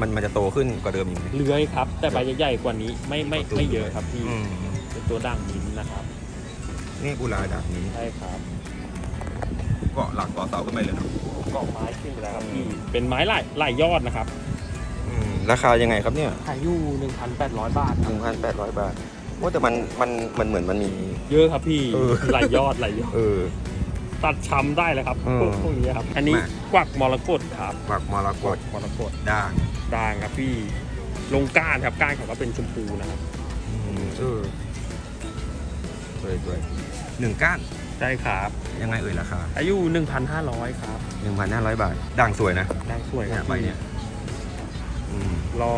มันมันจะโตขึ้นกว่าเดิมอีกไหมเลื้อยครับ แต่ใบจะใหญ่กว่านี้ไม่ไม่ตัวไม่เยอะครับพี่อืมเป็นตัวด่างมิ้นท์นะครับนี่กุลาดาบนี้ใช่ครับเกาะหลักเกาะเสาขึ้นไปเลยเนอะเกาะไม้ขึ้นไปแล้วครับพี่เป็นไม้หลายหลายยอดนะครับอืมราคายังไงครับเนี่ยขายอยู่1,800 บาทคหรับนึ่งพันแปดร้อยบาทโอ้แต่มันมันมันเหมือนมันมี เยอะครับพี่เออ หลายยอดหลายยอดเออ ตัดช้ำได้เลยครับเออพวกพวกนี้ครับ อันนี้มาก กวักมรกตครับปักมรกตมรกตด่าง ด่างครับพี่ลงก้านครับก้านเขาก็เป็นชมพูนะครับอืมเออสวยสวยหนึ่งก้านใช่ครับยังไงเอ่ยราคาอายุ 1,500 ครับหนึ่งพันห้าร้อยบาท ด่างสวยนะด่างสวยคเนี่รัยบใบเนี่ยอืมรอ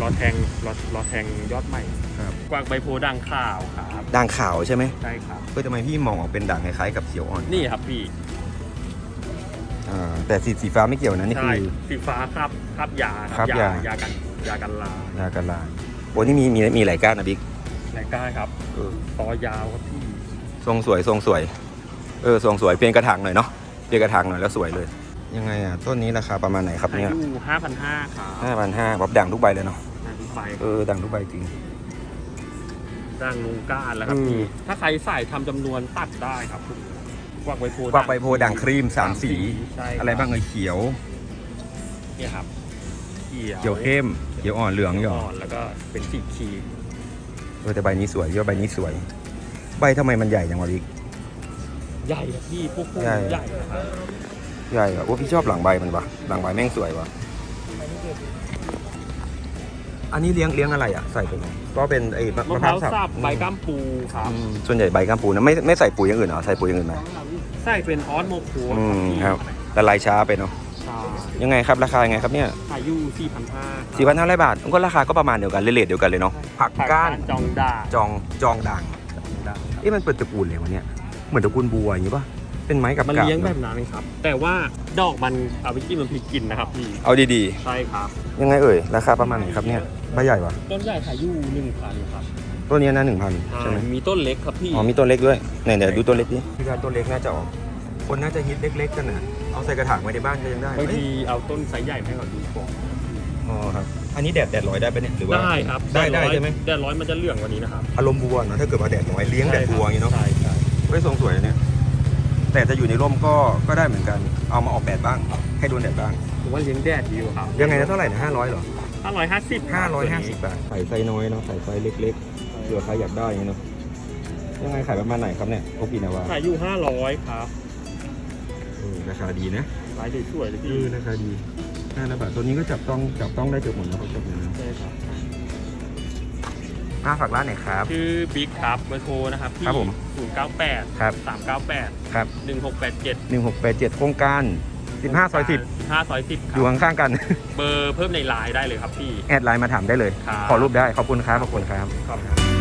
รอแทงรอรอแทงยอดใหม่ครับกวางใบโพธิ์ด่างขาวครับด่างขาวใช่ไหมใช่ครับเพื่อทำไมพี่มองออกเป็นด่างคล้ายๆกับเขียวอ่อนนี่ครับพี่ อ่าแต่สีสีฟ้าไม่เกี่ยวนะนี่ใช่คือ สีฟ้าครับครับยาครับยายากันยากันลายากันลาโอ้นี่มีมีมีหลายก้านนะบิ๊กแลก้าครับเออต่อยาวครับพี่ทรงสวยทรงสวย เออทรงสวยเปลี่ยนกระถางหน่อยเนาะเปลี่ยนกระถางหน่อยแล้วสวยเลย ยังไงอะต้นนี้ราคาประมาณไหนครับอาเนี่ยยุ5,500ครับห้าพันห้าบ๊อบด่างทุกใบเลยเนาะด่างใบเออด่างทุกใบจริงด่างลงก้านแล้วครับอืม พี่ถ้าใครใส่ทำจำนวนตัดได้ครับคุณ กวางใบโพธิ์กวักใบโพธิ์ด่างครีมสามสี ใช่อะไรบ้างเอ่ยเขียว เนี่ยครับเขียวเขียวเข้ม เขียวอ่อนเหลืองหยออ่อนแล้วก็เป็นสีครีมเออแต่ใบนี้สวยพี่ว่าใบนี้สวย ใบทำไมมันใหญ่จังวะบิ๊กใหญ่ครับพี่พวกพวกใหญ่ ใหญ่นะครับใหญ่อะโอ้พี่ชอบหลังใบมันปะหลังใบแม่งสวยวะอันนี้เลี้ยงเลี้ยงอะไรอะใส่ไปไหนก็เป็นไอ้มะมะมะพพร้าร้าววสับสับใบก้ามปูครับอืมส่วนใหญ่ใบก้ามปูนะไม่ไม่ใส่ปุ๋ยอย่างอื่นเหรอใส่ปุ๋ยอย่างอื่นไหม ใส่เป็นออสโมโคอืมพี่ครับละลายช้าไปเนาะใช่ยังไงครับราคายังไงครับเนี่ยอายุ4,500ครับสี่พันห้าร้อยบาทมันก็ราคาก็ประมาณเดียวกันเลทเดียวกันเลยเนาะผักก้านจองด่างจองจองด่างด่างครับเอ๊ะมันเป็นตระกูลเลยวะเนี่ยเหมือนตระกูลบัวอย่างนี้ปะเป็นไม้กับมันกาบเลี้ยงแบเนอะบนั้นครับ แต่ว่าดอกมันเอาไปกินมันพริกกินนะครับพี่เอาดีใช่ครับ ๆ ยังไงเอ่ยราคาประมาณไหนครับเนี่ยใบใหญ่ปะต้นใหญ่ขายอยู่1,000ครับ ตัวเนี้ยนะหนึ่งพันใช่ไหมมีต้นเล็กครับพี่อ๋อมีตัวเล็กด้วยไหนเดี๋ยวดูตัวเล็กดิพี่การตัวเล็กน่าจะออก คนน่าจะฮิตเล็ก ๆ กันนะเอาใส่กระถางไว้ในบ้านก็ยังได้บางเอ้ยทีเอาต้นไซส์ใหญ่มาให้เขาดูก่อนอ๋อครับอันนี้แดดแดดร้อยได้ปะเนี่ยหรือว่าได้ครับได้ได้แร้อยใช่ไหมแดดร้อยมันจะเหลืองกว่านี้นะครับอารมณ์บัวเนอะถ้าเกิดว่าแดดน้อยเลี้ยงแดดบัวอย่างนี้เนาะใช่ใช่เฮ้ยทรงสวยนะเนี่ยแต่จะอยู่ในร่มก็ก็ได้เหมือนกันเอามาออกแดดบ้าง ให้โดนแดดบ้างผมว่าเลี้ยงแดดดีกว่าครับยังไงนะเท่าไหร่นะห้าร้อยเหรอ ห้าร้อยห้าสิบห้าร้อยห้าสิบบาทใส่ไซส์น้อยเนาะใส่ไซส์เล็กๆเผื่อใครอยากได้อย่างนี้เนาะยังไงขายประมาณไหนครับเนี่ยโอกินาวาขายอยู่ห้าร้อยครับเออราคาดีนะรายได้ช่วยเลยเอพี่อราคาดีห้าร้อยบาทตัวนี้ก็จับต้องจับต้องได้เกือบหมดแล้วเขาจับเลยนะใช่ครับอ่าฝากร้านหน่อยครับ ชื่อบิ๊กครับเบอร์โทรนะครับที่ครับผมศูนย์เก้าแปดครับสามเก้าแปดครับหนึ่งหกแปดเจ็ดหนึ่งหกแปดเจ็ดโครงการ สิบห้าซอยสิบห้าซอยสิบคอยู่รับข้างๆกัน เบอร์เพิ่มในไลน์ได้เลยครับพี่ แอดไลน์มาถามได้เลย ครับ ขอรูปได้ ขอบคุณครับ ขอบคุณครับขอบคุณครับ